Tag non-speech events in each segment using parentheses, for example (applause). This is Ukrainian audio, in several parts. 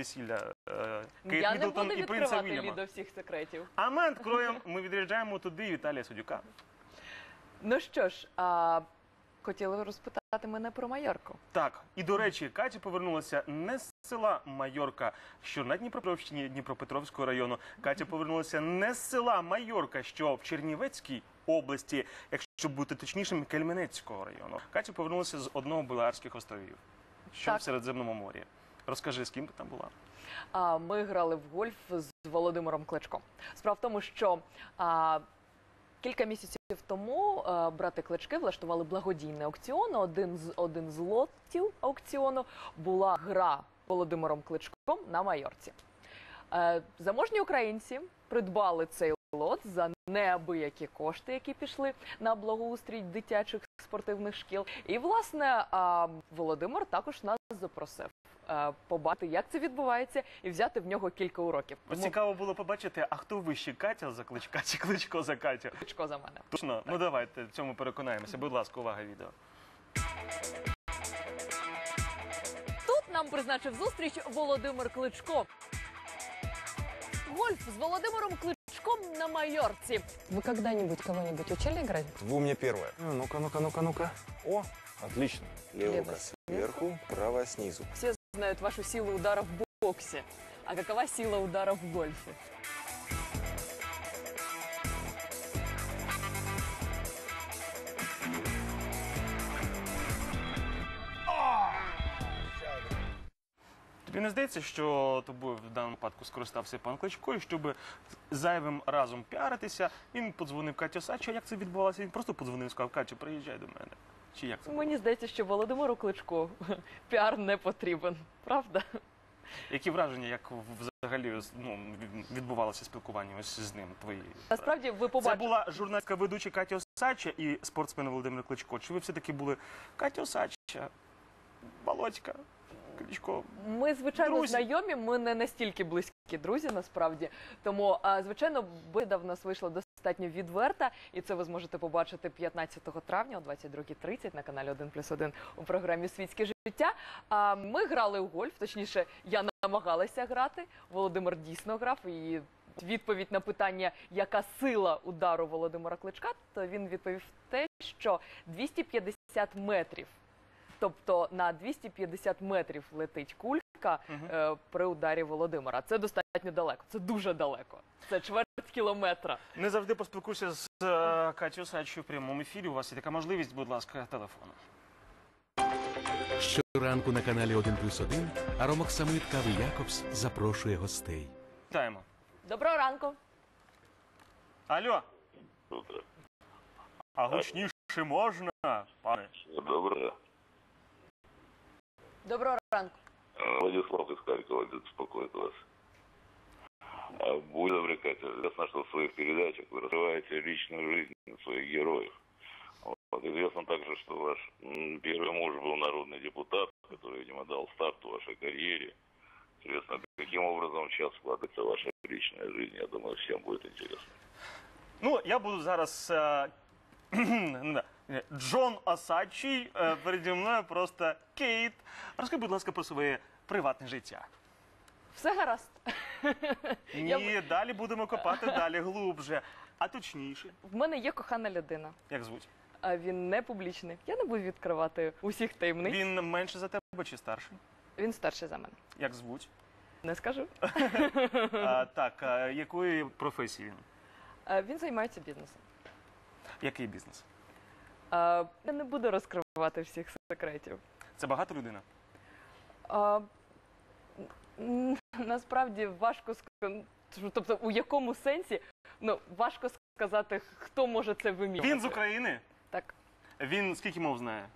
весілля Кейт Я не Міддлтон буду і принца відкривати Вільяма. Лідо всіх секретів. А ми відкроємо, (laughs) ми відряджаємо туди Віталія Судюка. Ну що ж, а, хотіли розпитати мене про Майорку. Так, і до речі, Катя повернулася не з села Майорка, що на Дніпропетровщині Дніпропетровського району. Катя (laughs) повернулася не з села Майорка, що в Чернівецькій області, якщо бути точнішим, Кельменецького району. Катя повернулася з одного з островів, що Так. в Середземному морі. Розкажи, з ким ти там була? А, Ми грали в гольф з Володимиром Кличком. Справа в тому, що а, кілька місяців тому а, брати Клички влаштували благодійний аукціон. Один з один з лотів аукціону була гра Володимиром Кличком на Майорці. Е, Заможні українці придбали цей лот за неабиякі кошти, які пішли на благоустрій дитячих спортивних шкіл. І власне а, Володимир також нас запросив е, побачити, як це відбувається, і взяти в нього кілька уроків. Ось Тому цікаво було побачити, а хто вище Катя за кличка чи кличко за Катю? Кличко за мене. Точно? Ну давайте в цьому переконаємося. Будь ласка, увага відео. Тут нам призначив зустріч Володимир Кличко. Гольф з Володимиром Кличком на Майорці. Вы когда-нибудь кого-нибудь учили играть? Вы у меня первое. Ну, Ну-ка, ну-ка, ну-ка, ну-ка. О, отлично. Левая рука сверху, правая снизу. Все знают вашу силу удара в боксе. А какова сила удара в гольфе? Тобі не здається, що тобою в даному випадку скористався пан Кличко, і щоб зайвим разом піаритися, він подзвонив Каті Осадчу. А як це відбувалося? Він просто подзвонив і сказав, Катю, приїжджай до мене. Чи як це? Мені здається, що Володимиру Кличку піар не потрібен, правда? Які враження, як взагалі ну, відбувалося спілкування ось з ним? Твої Насправді ви побачили... це була журналістка ведуча Катя Осадча і спортсмен Володимир Кличко. Чи ви все-таки були Катя Осадча, Володька, Кличко? Ми звичайно Друзі. знайомі. Ми не настільки близькі друзі, насправді. Тому, звичайно, бесіда в нас вийшла достатньо відверта, і це ви зможете побачити 15 травня о 22.30 на каналі 1+,1 у програмі Світське життя. Ми грали у гольф, точніше, я намагалася грати. Володимир дійсно грав і. Відповідь на питання, яка сила удару Володимира Кличка, то він відповів те, що 250 метрів. Тобто на 250 метрів летить кулька е, при ударі Володимира. Це достатньо далеко. Це дуже далеко. Це чверть кілометра. Не завжди поспілкуйся з е, Катю Осадчою в прямому ефірі. У вас є така можливість, будь ласка, телефону. Щоранку на каналі 1 плюс 1 Аромок Самит Кави Якобс запрошує гостей. Вітаємо. Доброго ранку. Алло. А гучніше можна, пане? Доброе. Доброго ранку. Владислав из Харькова беспокоит вас. А Будь добры, Катя, известно, что в своих передачах вы раскрываете личную жизнь своих героев. Вот. Известно также, что ваш первый муж был народный депутат, который, видимо, дал старт вашей карьере. Интересно, каким образом сейчас складывается ваша личная жизнь? Я думаю, всем будет интересно. Ну, я буду зараз. (clears throat) е, Джон Осадчий, е, переді мною просто Кейт. Розкажи, будь ласка, про своє приватне життя. Все гаразд. Я Ні, далі будемо копати далі глубже. А точніше, В мене є кохана людина. як звуть? А він не публічний. Я не буду відкривати усіх таємниць. Він, Він менше за тебе чи старший? старший за мене. Як звуть? Не скажу. (laughs) А, так, а, якої професії він? А, Він займається бізнесом. Який бізнес? А, Я не буду розкривати всіх секретів. Це багата людина? А, м, насправді важко сказати, тобто у якому сенсі ну важко сказати, хто може це вимірювати. Він з України? Так, Він скільки мов знає?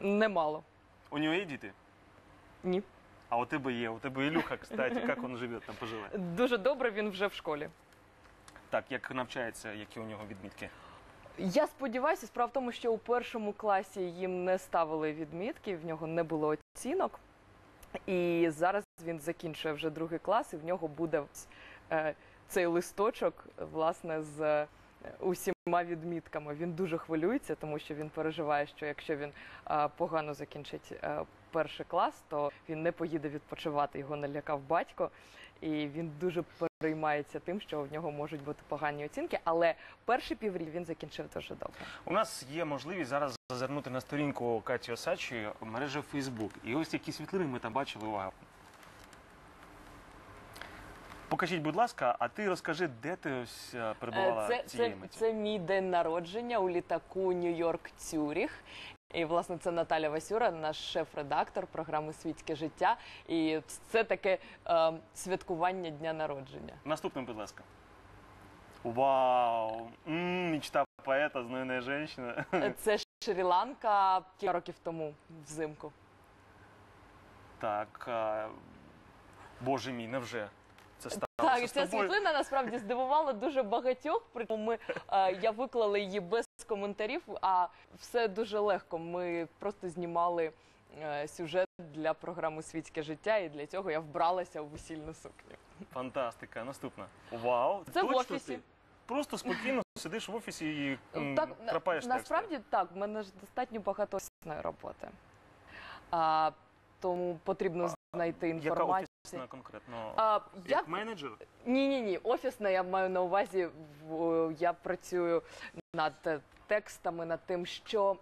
немало. У нього є діти? Ні. А у тебе є. У тебе Ілюха, кстати, як він живе там поживе. Дуже добре, він вже в школі. Так, як навчається, які у нього відмітки? Я сподіваюся, справа в тому, що у першому класі їм не ставили відмітки, в нього не було оцінок. І зараз він закінчує вже другий клас, і в нього буде е, цей листочок, власне, з е, усіма відмітками. Він дуже хвилюється, тому що він переживає, що якщо він е, погано закінчить е, перший клас, то він не поїде відпочивати. Його налякав батько, і він дуже переймається тим, що в нього можуть бути погані оцінки. Але перший піврік він закінчив дуже добре. У нас є можливість зараз зазирнути на сторінку Каті Осадчої мережі Фейсбук. І ось які світлини ми там бачили. Увага. Покажіть, будь ласка, а ти розкажи, де ти ось е, перебувала Е, Це, цієї це, миті? це мій день народження у літаку Нью-Йорк Цюріх. І власне це Наталя Васюра, наш шеф-редактор програми Світське життя. І це таке е, святкування дня народження. Наступним, будь ласка. Вау! М, мечта поета, знойна жінка. Е, Це Шрі-Ланка кілька років тому взимку. Так. а, Боже мій, невже? Це сталося Так, з ця тобою? світлина насправді здивувала дуже багатьох. Причому ми е, я виклала її без коментарів, а все дуже легко. Ми просто знімали е, сюжет для програми Світське життя, і для цього я вбралася у весільну сукню. Фантастика. Наступна. Вау! Це в Точно офісі. ти? Просто спокійно сидиш в офісі і м, Так, на- крапаєш тексти. насправді так, в мене ж достатньо багато офісної роботи. А, тому потрібно знайти Яка інформацію. офісна конкретно? А, Як як менеджер? Ні, ні, ні. Офісна я маю на увазі. в- Я працюю над текстами, над тим, що.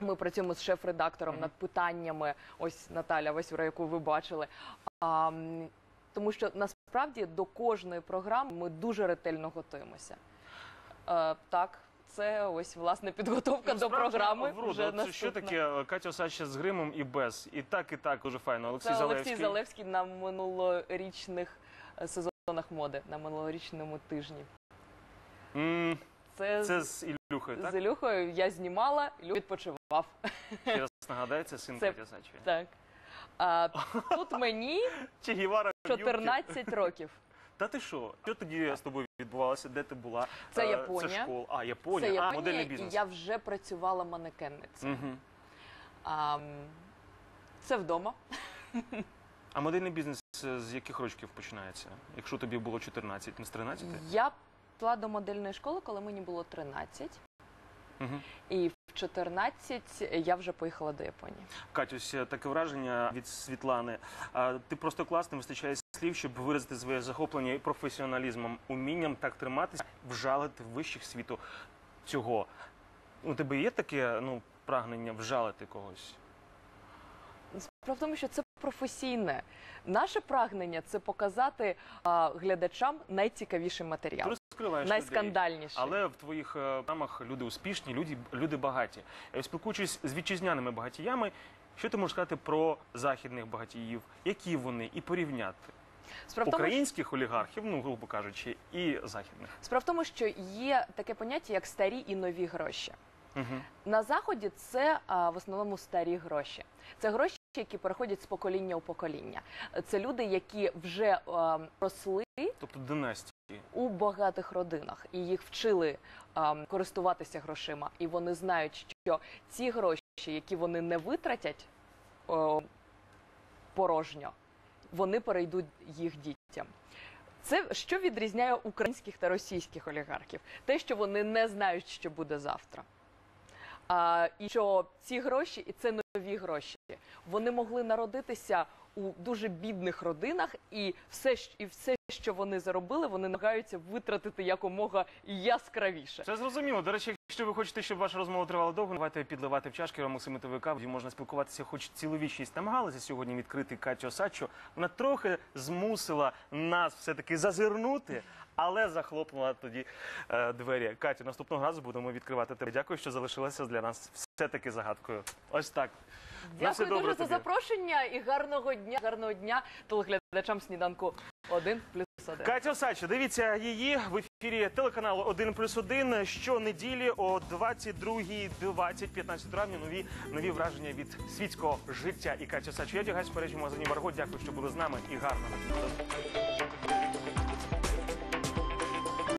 Ми працюємо з шеф-редактором Мгм. над питаннями. Ось Наталя Васюра, яку ви бачили. А, тому що насправді до кожної програми ми дуже ретельно готуємося. Е, так, це ось власне підготовка до програми. Вроде, вже це що таке е, Катя Осадча з гримом і без? І так, і так, дуже файно. Олексій Це Залевський. Олексій Залевський на минулорічних е, сезонах моди, на минулорічному тижні. М, Це, Це з Ілюхою, так? з Ілюхою я знімала, Ілюха відпочивав. Ще раз нагадаю, це син Це- Каті. Так. А, тут мені (laughs) Че Гівара в юбці. 14 років. Та ти що? Що тоді з тобою відбувалося? Де ти була? Це Е, Японія. Це школа. А, Японія. Це а, Японія, модельний і бізнес. я вже працювала манекенницею. Угу. А, м, це вдома. А модельний бізнес е, з яких років починається? Якщо тобі було 14, не з 13? Я пішла до модельної школи, коли мені було 13. Угу. І в 14 я вже поїхала до Японії. Катюсь, таке враження від Світлани. А, Ти просто класно вистачає слів, щоб виразити своє захоплення і професіоналізмом, умінням так триматися, вжалити вищих світу цього. У тебе є таке ну, прагнення вжалити когось? Справа в тому, що це професійне. Наше прагнення це показати а, глядачам найцікавіший матеріал, розкриваєш людей. найскандальніший. Але в твоїх е, програмах люди успішні, люди, люди багаті. Е, Спілкуючись з вітчизняними багатіями, що ти можеш сказати про західних багатіїв? Які вони і порівняти? Справа в тому, що- Українських олігархів, ну грубо кажучи, і західних. Справа в тому, що є таке поняття, як старі і нові гроші. Угу. На заході це а, в основному старі гроші. Це гроші, які переходять з покоління у покоління. Це люди, які вже а, росли Тобто династії. у багатих родинах і їх вчили а, користуватися грошима. І вони знають, що ці гроші, які вони не витратять о, порожньо, вони перейдуть їх дітям. Це що відрізняє українських та російських олігархів? Те, що вони не знають, що буде завтра. А, і що ці гроші, і це нові гроші, вони могли народитися у дуже бідних родинах, і все, і все, що вони заробили, вони намагаються витратити якомога яскравіше. Це зрозуміло. До речі, якщо ви хочете, щоб ваша розмова тривала довго, давайте підливати в чашки ромоксимитової кави. Можна спілкуватися хоч цілу вічність. Намагалися сьогодні відкрити Катю Осадчу. Вона трохи змусила нас все-таки зазирнути, але захлопнула тоді е, двері. Катю, наступного разу будемо відкривати тебе. Дякую, що залишилася для нас все-таки загадкою. Ось так. Все Дякую добре дуже за запрошення і гарного дня, гарного дня телеглядачам сніданку 1 плюс 1. Катя Осадча, дивіться її в ефірі телеканалу 1 плюс 1 щонеділі о 22.20, 15 травня. Нові нові враження від світського життя. І Катя Осадча. Я дягаюсь, в за Марго. Дякую, що були з нами і гарного.